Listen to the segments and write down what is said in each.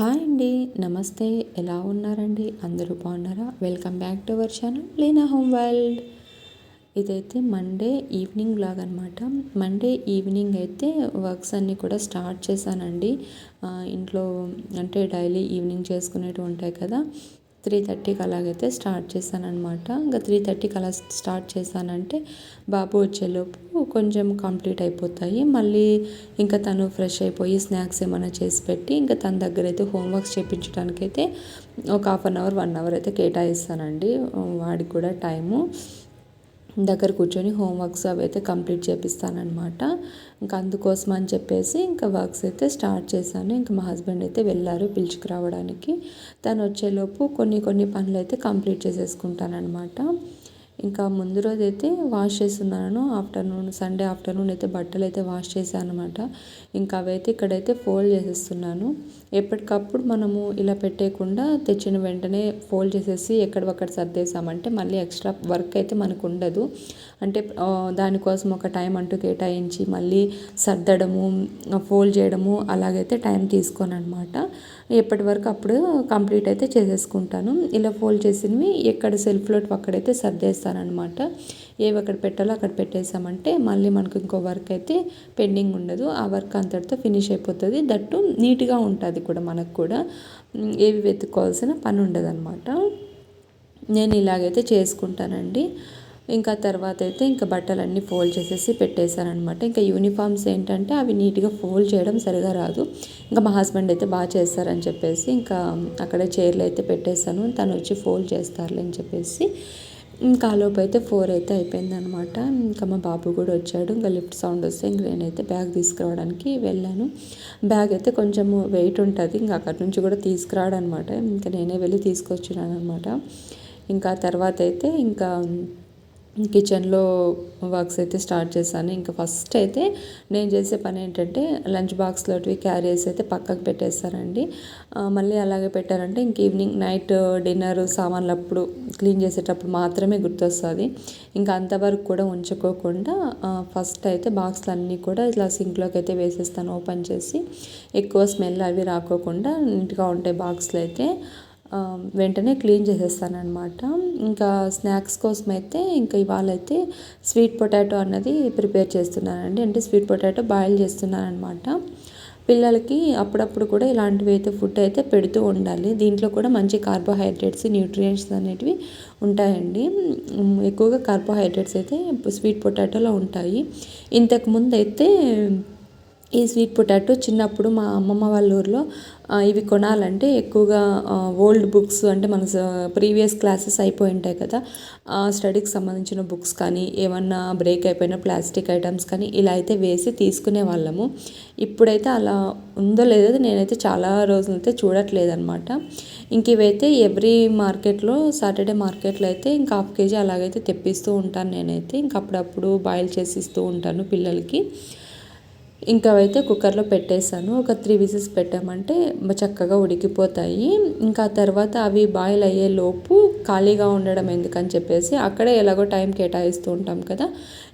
Hi అండి నమస్తే. ఎలా ఉన్నారండి? అందరూ బాగున్నారా? Welcome back to our channel Leena home world ఇదైతే మండే ఈవినింగ్ బ్లాగ్ అనమాట మండే ఈవినింగ్ అయితే వర్క్స్ అన్నీ కూడా స్టార్ట్ చేశానండి. ఇంట్లో అంటే డైలీ ఈవినింగ్ చేసుకునేవి ఉంటాయి కదా. త్రీ థర్టీకి అలాగైతే స్టార్ట్ చేశానమాట ఇంకా త్రీ థర్టీకి అలా స్టార్ట్ చేశానంటే బాబు వచ్చేలోపు కొంచెం కంప్లీట్ అయిపోతాయి. మళ్ళీ ఇంకా తను ఫ్రెష్ అయిపోయి స్నాక్స్ ఏమైనా చేసి పెట్టి ఇంకా తన దగ్గర అయితే హోంవర్క్స్ చేయించడానికి అయితే ఒక half an hour one hour అయితే కేటాయిస్తానండి. వాడికి కూడా టైము. దగ్గర కూర్చొని హోంవర్క్స్ అవి అయితే కంప్లీట్ చేపిస్తానమాట ఇంకా అందుకోసం అని చెప్పేసి ఇంకా వర్క్స్ అయితే స్టార్ట్ చేశాను. ఇంకా మా హస్బెండ్ అయితే వెళ్ళారు పిలుచుకురావడానికి తను వచ్చేలోపు కొన్ని కొన్ని పనులు అయితే కంప్లీట్ చేసేసుకుంటానమాట ఇంకా ముందు రోజు అయితే వాష్ చేస్తున్నాను. ఆఫ్టర్నూన్ సండే ఆఫ్టర్నూన్ అయితే బట్టలు అయితే వాష్ చేశాను అనమాట ఇంకా అవైతే ఇక్కడైతే ఫోల్డ్ చేసేస్తున్నాను. ఎప్పటికప్పుడు మనము ఇలా పెట్టేయకుండా తెచ్చిన వెంటనే ఫోల్డ్ చేసేసి ఎక్కడొక్కడ సర్దేశామంటే మళ్ళీ ఎక్స్ట్రా వర్క్ అయితే మనకు ఉండదు అంటే దానికోసం ఒక టైం అంటూ కేటాయించి మళ్ళీ సర్దడము ఫోల్డ్ చేయడము అలాగైతే టైం తీసుకోను అనమాట ఎప్పటి వరకు అప్పుడు కంప్లీట్ అయితే చేసేసుకుంటాను. ఇలా ఫోల్డ్ చేసినవి ఎక్కడ సెల్ఫ్లో అక్కడైతే సర్దేస్తానమాట ఏవి అక్కడ పెట్టాలో అక్కడ పెట్టేసామంటే మళ్ళీ మనకు ఇంకో వర్క్ అయితే పెండింగ్ ఉండదు. ఆ వర్క్ అంతటితో ఫినిష్ అయిపోతుంది. దట్టు నీట్గా ఉంటుంది కూడా మనకు కూడా. ఏవి వెతుక్కోవాల్సిన పని ఉండదు నేను ఇలాగైతే చేసుకుంటానండి. ఇంకా తర్వాత అయితే ఇంకా బట్టలన్నీ ఫోల్డ్ చేసేసి పెట్టేశారనమాట ఇంకా యూనిఫామ్స్ ఏంటంటే అవి నీట్గా ఫోల్డ్ చేయడం సరిగా రాదు. ఇంకా మా హస్బెండ్ అయితే బాగా చేస్తారని చెప్పేసి ఇంకా అక్కడ చైర్లు అయితే పెట్టేశాను. తను వచ్చి ఫోల్డ్ చేస్తారులే అని చెప్పేసి ఇంకా లోపు అయితే ఫోర్ అయితే అయిపోయిందనమాట ఇంకా మా బాబు కూడా వచ్చాడు. ఇంకా లిఫ్ట్ సౌండ్ వస్తే ఇంక నేనైతే బ్యాగ్ తీసుకురావడానికి వెళ్ళాను. బ్యాగ్ అయితే కొంచెము వెయిట్ ఉంటుంది. ఇంకా అక్కడి నుంచి కూడా తీసుకురాడనమాట ఇంకా నేనే వెళ్ళి తీసుకొచ్చినాను అనమాట ఇంకా తర్వాత అయితే ఇంకా కిచెన్లో వర్క్స్ అయితే స్టార్ట్ చేశాను. ఇంకా ఫస్ట్ అయితే నేను చేసే పని ఏంటంటే లంచ్ బాక్స్లోటివి క్యారీస్ అయితే పక్కకు పెట్టేస్తానండి. మళ్ళీ అలాగే పెట్టారంటే ఇంక ఈవినింగ్ నైట్ డిన్నర్ సామాన్లు అప్పుడు క్లీన్ చేసేటప్పుడు మాత్రమే గుర్తొస్తుంది. ఇంకా అంతవరకు కూడా ఉంచుకోకుండా ఫస్ట్ అయితే బాక్స్లు అన్నీ కూడా ఇలా సింక్లోకి అయితే వేసేస్తాను. ఓపెన్ చేసి ఎక్కువ స్మెల్ అవి రాకోకుండా నీట్గా ఉంటాయి బాక్స్లు అయితే వెంటనే క్లీన్ చేసేస్తానమాట ఇంకా స్నాక్స్ కోసం అయితే ఇంకా ఇవాళ అయితే స్వీట్ పొటాటో అన్నది ప్రిపేర్ చేస్తున్నానండి. అంటే స్వీట్ పొటాటో బాయిల్ చేస్తున్నానమాట పిల్లలకి అప్పుడప్పుడు కూడా ఇలాంటివి అయితే ఫుడ్ అయితే పెడుతూ ఉండాలి. దీంట్లో కూడా మంచి కార్బోహైడ్రేట్స్ న్యూట్రియంట్స్ అనేటివి ఉంటాయండి. ఎక్కువగా కార్బోహైడ్రేట్స్ అయితే స్వీట్ పొటాటోలో ఉంటాయి. ఇంతకుముందు అయితే ఈ స్వీట్ పొటాటో చిన్నప్పుడు మా అమ్మమ్మ వాళ్ళ ఊర్లో ఇవి కొనాలంటే ఎక్కువగా ఓల్డ్ బుక్స్ అంటే మన ప్రీవియస్ క్లాసెస్ అయిపోయి ఉంటాయి కదా. స్టడీకి సంబంధించిన బుక్స్ కానీ ఏమన్నా బ్రేక్ అయిపోయిన ప్లాస్టిక్ ఐటమ్స్ కానీ ఇలా అయితే వేసి తీసుకునే వాళ్ళము. ఇప్పుడైతే అలా ఉందో లేదో నేనైతే చాలా రోజులైతే చూడట్లేదు అనమాట ఇంక ఇవైతే ఎవ్రీ మార్కెట్లో సాటర్డే మార్కెట్లో అయితే ఇంకా హాఫ్ కేజీ అలాగైతే తెప్పిస్తూ ఉంటాను నేనైతే. ఇంక అప్పుడప్పుడు బాయిల్ చేసి ఇస్తూ ఉంటాను పిల్లలకి. ఇంకా అయితే కుక్కర్లో పెట్టేశాను. ఒక త్రీ విజిల్స్ పెట్టామంటే చక్కగా ఉడికిపోతాయి. ఇంకా తర్వాత అవి బాయిల్ అయ్యే లోపు ఖాళీగా ఉండడం ఎందుకని చెప్పేసి అక్కడే ఎలాగో టైం కేటాయిస్తూ ఉంటాం కదా.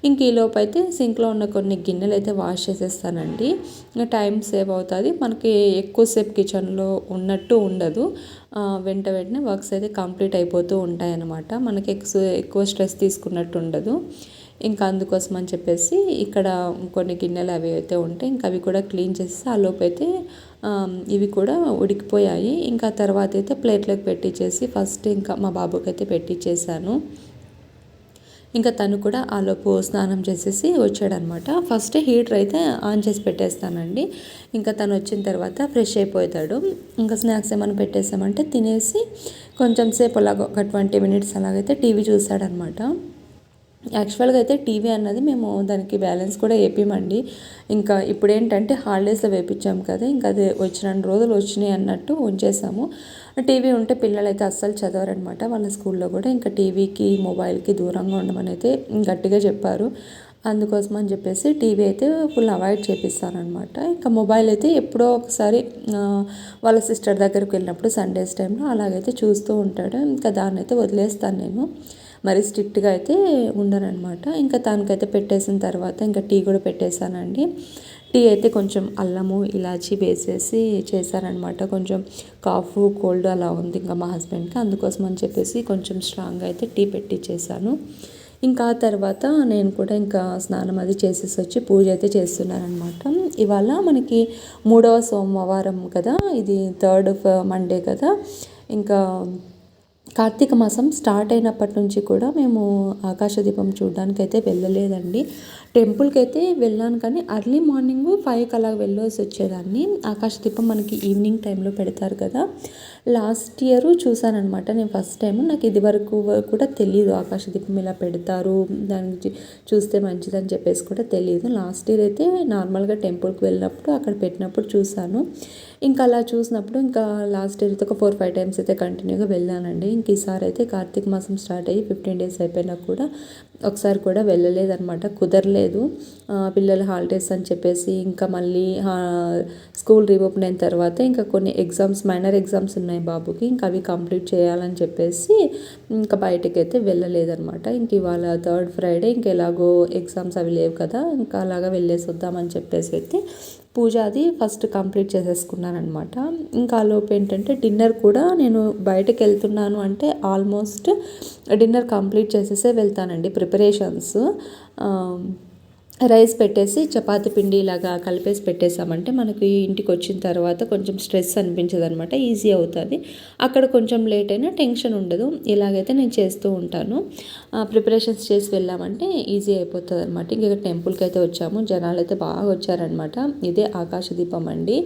ఇంక ఈ లోపు అయితే సింక్లో ఉన్న కొన్ని గిన్నెలు అయితే వాష్ చేసేస్తానండి. ఇంకా టైం సేవ్ అవుతుంది. మనకి ఎక్కువసేపు కిచెన్లో ఉన్నట్టు ఉండదు. వెంట వెంటనే వర్క్స్ అయితే కంప్లీట్ అయిపోతూ ఉంటాయి అన్నమాట మనకి ఎక్కువ ఎక్కువ స్ట్రెస్ తీసుకున్నట్టు ఉండదు. ఇంకా అందుకోసం అని చెప్పేసి ఇక్కడ కొన్ని గిన్నెలు అవి అయితే ఉంటాయి. ఇంకా అవి కూడా క్లీన్ చేసి ఆ లోపైతే అయితే ఇవి కూడా ఉడికిపోయాయి. ఇంకా తర్వాత అయితే ప్లేట్లోకి పెట్టించేసి ఫస్ట్ ఇంకా మా బాబుకి అయితే పెట్టించేసాను ఇంకా తను కూడా ఆలోపు స్నానం చేసేసి వచ్చాడనమాట. ఫస్ట్ హీటర్ అయితే ఆన్ చేసి పెట్టేస్తానండి. ఇంకా తను వచ్చిన తర్వాత ఫ్రెష్ అయిపోతాడు. ఇంకా స్నాక్స్ ఏమైనా పెట్టేసామంటే తినేసి కొంచెం సేపు అలాగ ఒక ట్వంటీ మినిట్స్ అలాగైతే టీవీ చూసాడనమాట యాక్చువల్గా అయితే టీవీ అన్నది మేము దానికి బ్యాలెన్స్ కూడా వేపిమండి. ఇంకా ఇప్పుడు ఏంటంటే హాలిడేస్లో వేపించాము కదా ఇంకా అది వచ్చిన రోజులు వచ్చినాయి అన్నట్టు ఉంచేసాము. టీవీ ఉంటే పిల్లలు అయితే అస్సలు చదవరనమాట వాళ్ళ స్కూల్లో కూడా ఇంకా టీవీకి మొబైల్కి దూరంగా ఉండమని అయితే గట్టిగా చెప్పారు. అందుకోసం అని చెప్పేసి టీవీ అయితే ఫుల్ అవాయిడ్ చేపిస్తారనమాట. ఇంకా మొబైల్ అయితే ఎప్పుడో ఒకసారి వాళ్ళ సిస్టర్ దగ్గరికి వెళ్ళినప్పుడు సండేస్ టైంలో అలాగైతే చూస్తూ ఉంటాడు. ఇంకా దాన్ని అయితే వదిలేస్తాను నేను. మరి స్ట్రిక్ట్గా అయితే ఉండరనమాట ఇంకా తనకైతే పెట్టేసిన తర్వాత ఇంకా టీ కూడా పెట్టేశానండి. టీ అయితే కొంచెం అల్లము ఇలాచి వేసేసి చేశారనమాట కొంచెం కాఫ్ కోల్డ్ అలా ఉంది ఇంకా మా హస్బెండ్కి. అందుకోసం అని చెప్పేసి కొంచెం స్ట్రాంగ్గా అయితే టీ పెట్టించేసాను ఇంకా ఆ తర్వాత నేను కూడా ఇంకా స్నానం అది చేసేసి వచ్చి పూజ అయితే చేస్తున్నానమాట ఇవాళ మనకి మూడవ సోమవారం కదా? ఇది థర్డ్ మండే కదా? ఇంకా కార్తీక మాసం స్టార్ట్ అయినప్పటి నుంచి కూడా మేము ఆకాశదీపం చూడడానికి అయితే వెళ్ళలేదండి. టెంపుల్కి అయితే వెళ్ళాను కానీ అర్లీ మార్నింగ్ ఫైవ్కి అలా వెళ్ళేసి వచ్చేదాన్ని. ఆకాశదీపం మనకి ఈవినింగ్ టైంలో పెడతారు కదా. లాస్ట్ ఇయర్ చూసానమాట నేను ఫస్ట్ టైం నాకు ఇది వరకు కూడా తెలియదు ఆకాశదీపం ఇలా పెడతారు దానికి చూస్తే మంచిదని చెప్పేసి కూడా తెలియదు లాస్ట్ ఇయర్ అయితే నార్మల్గా టెంపుల్కి వెళ్ళినప్పుడు అక్కడ పెట్టినప్పుడు చూశాను. ఇంకా అలా చూసినప్పుడు ఇంకా లాస్ట్ ఇయర్ అయితే ఒక ఫోర్ ఫైవ్ టైమ్స్ అయితే కంటిన్యూగా వెళ్ళానండి. ఇంక ఈసారి అయితే కార్తీక మాసం స్టార్ట్ అయ్యి ఫిఫ్టీన్ డేస్ అయిపోయినా కూడా ఒకసారి కూడా వెళ్ళలేదనమాట కుదరలేదు. పిల్లల హాలిడేస్ అని చెప్పేసి ఇంకా మళ్ళీ స్కూల్ రీఓపెన్ అయిన తర్వాత ఇంకా కొన్ని ఎగ్జామ్స్ మైనర్ ఎగ్జామ్స్ ఉన్నాయి బాబుకి ఇంకా అవి కంప్లీట్ చేయాలని చెప్పేసి ఇంకా బయటకి అయితే వెళ్ళలేదనమాట ఇంక ఇవాళ థర్డ్ ఫ్రైడే ఇంక ఎలాగో ఎగ్జామ్స్ అవి లేవు కదా ఇంకా అలాగా వెళ్ళేసి వద్దామని చెప్పేసి అయితే పూజ అది ఫస్ట్ కంప్లీట్ చేసేసుకున్నానమాట ఇంకా లోపు ఏంటంటే డిన్నర్ కూడా నేను బయటకు వెళ్తున్నాను అంటే ఆల్మోస్ట్ డిన్నర్ కంప్లీట్ చేసేసే వెళ్తానండి ప్రిపరేషన్స్ రైస్ పెట్టేసి చపాతి పిండి ఇలాగా కలిపేసి పెట్టేసామంటే మనకి ఇంటికి వచ్చిన తర్వాత కొంచెం స్ట్రెస్ అనిపించదు అనమాట ఈజీ అవుతుంది. అక్కడ కొంచెం లేట్ అయినా టెన్షన్ ఉండదు ఇలాగైతే నేను చేస్తూ ఉంటాను. ప్రిపరేషన్స్ చేసి వెళ్ళామంటే ఈజీ అయిపోతుంది అనమాట ఇంకా టెంపుల్కి అయితే వచ్చాము జనాలు అయితే బాగా వచ్చారనమాట ఇదే ఆకాశ దీపం అండి.